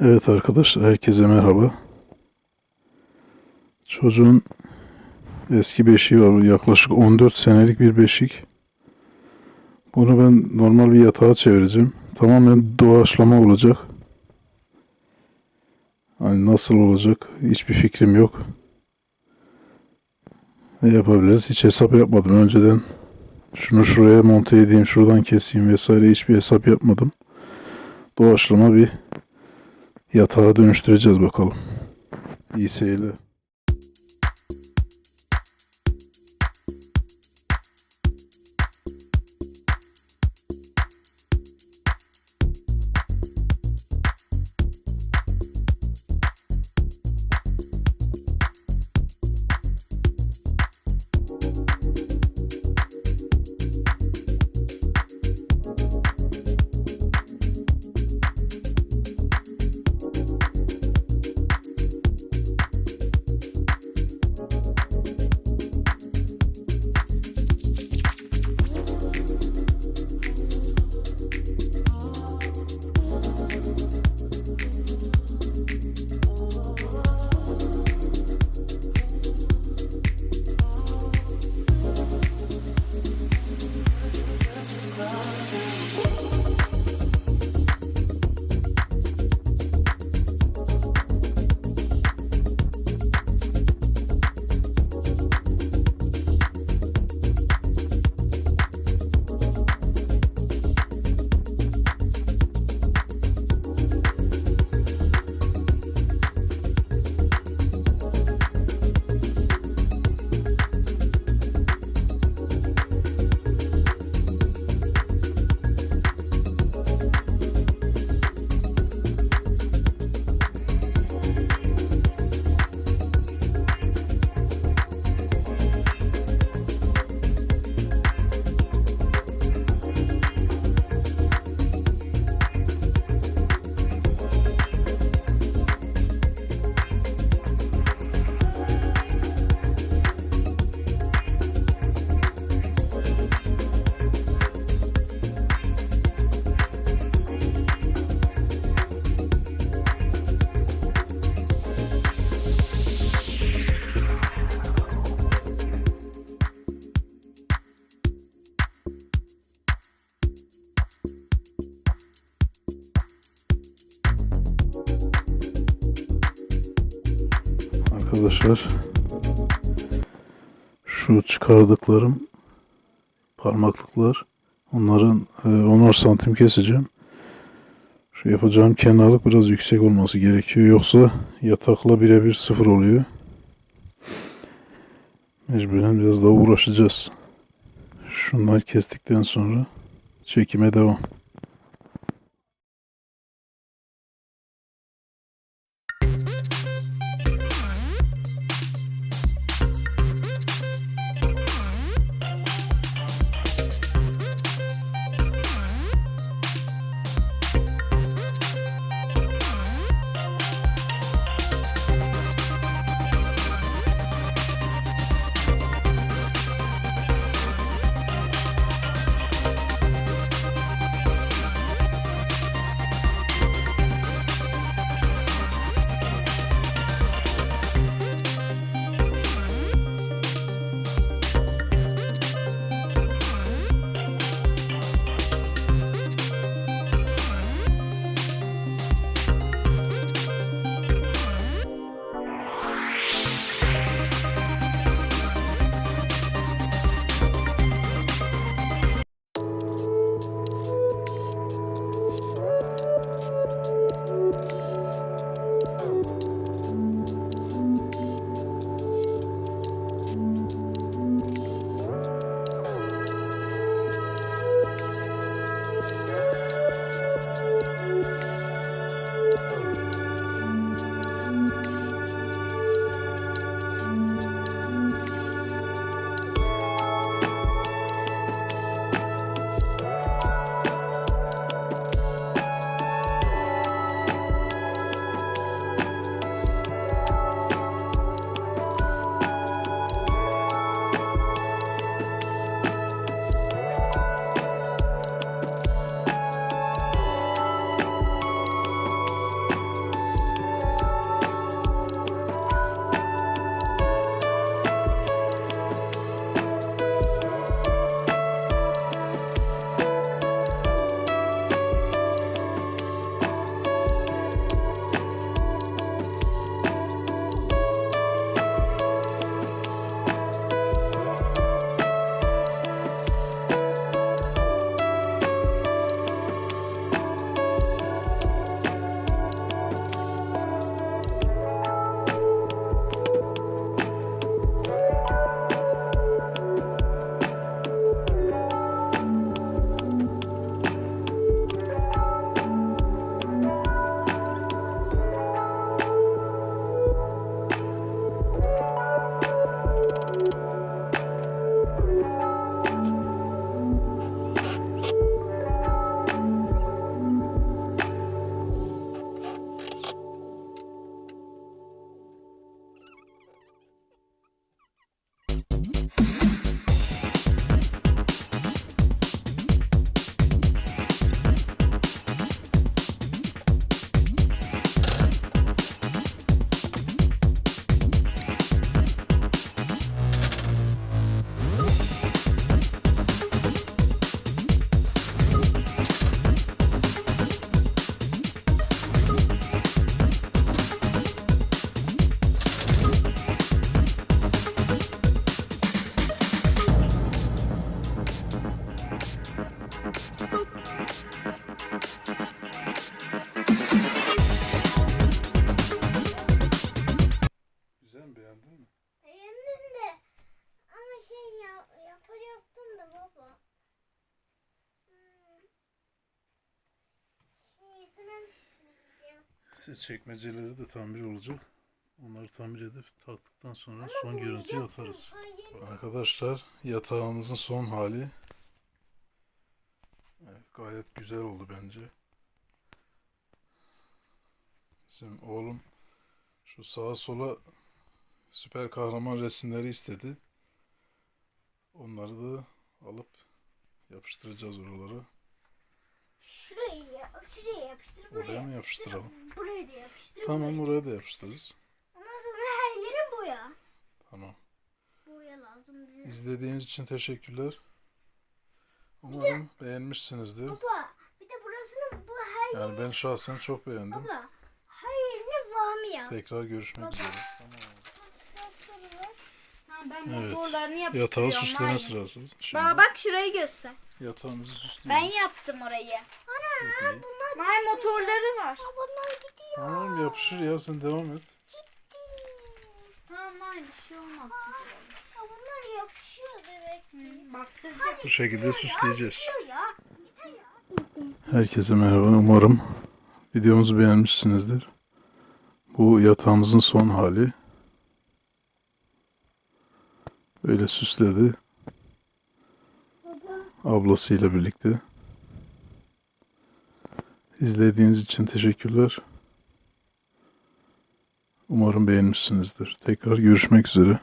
Evet arkadaşlar herkese merhaba. Çocuğun eski beşiği var. Yaklaşık 14 senelik bir beşik. Bunu ben normal bir yatağa çevireceğim. Tamamen doğaçlama olacak. Hani nasıl olacak hiçbir fikrim yok. Ne yapabiliriz? Hiç hesap yapmadım. Önceden şunu şuraya monte edeyim, şuradan keseyim vesaire hiçbir hesap yapmadım. Doğaçlama bir yatağa dönüştüreceğiz bakalım. İyi seyirler. Arkadaşlar şu çıkardıklarım parmaklıklar onların e, 10'ar santim keseceğim. Şu yapacağım kenarlık biraz yüksek olması gerekiyor. Yoksa yatakla birebir sıfır oluyor. Mecburen biraz daha uğraşacağız. Şunları kestikten sonra çekime devam. Size çekmeceleri de tamir olacak. Onları tamir edip taktıktan sonra son görüntüyü atarız. Arkadaşlar yatağımızın son hali. Evet, gayet güzel oldu bence. Bizim oğlum şu sağa sola süper kahraman resimleri istedi. Onları da alıp yapıştıracağız oralara. Şurayı şuraya yapıştır, buraya. Oraya mı yapıştıralım? Buraya da yapıştır. Tamam buraya. oraya da yapıştırırız. Ondan sonra her yerin boya. Tamam. Boya lazım bize. İzlediğiniz için teşekkürler. Umarım beğenmişsinizdir. Baba, bir de burasını bu her Yani ben şahsen çok beğendim. Baba, her yerini vami yap. Tekrar görüşmek üzere. Ha, ben Evet. motorlarını yapıştırıyorum. Yatağı süsleme sırası. Şimdi Baba bak şurayı göster. yatağımızı Ben süsleyelim. yaptım orayı. Çok iyi. May motorları var. Bunlar gidiyor. Tamam yapışır ya sen devam et. Ha may bir şey olmaz. Ya bunlar yapışıyor demek ki. Bastıracak. Bu şekilde süsleyeceğiz. Ya. Herkese merhaba. Umarım videomuzu beğenmişsinizdir. Bu yatağımızın son hali. Böyle süsledi. Ablasıyla birlikte. İzlediğiniz için teşekkürler. Umarım beğenmişsinizdir. Tekrar görüşmek üzere.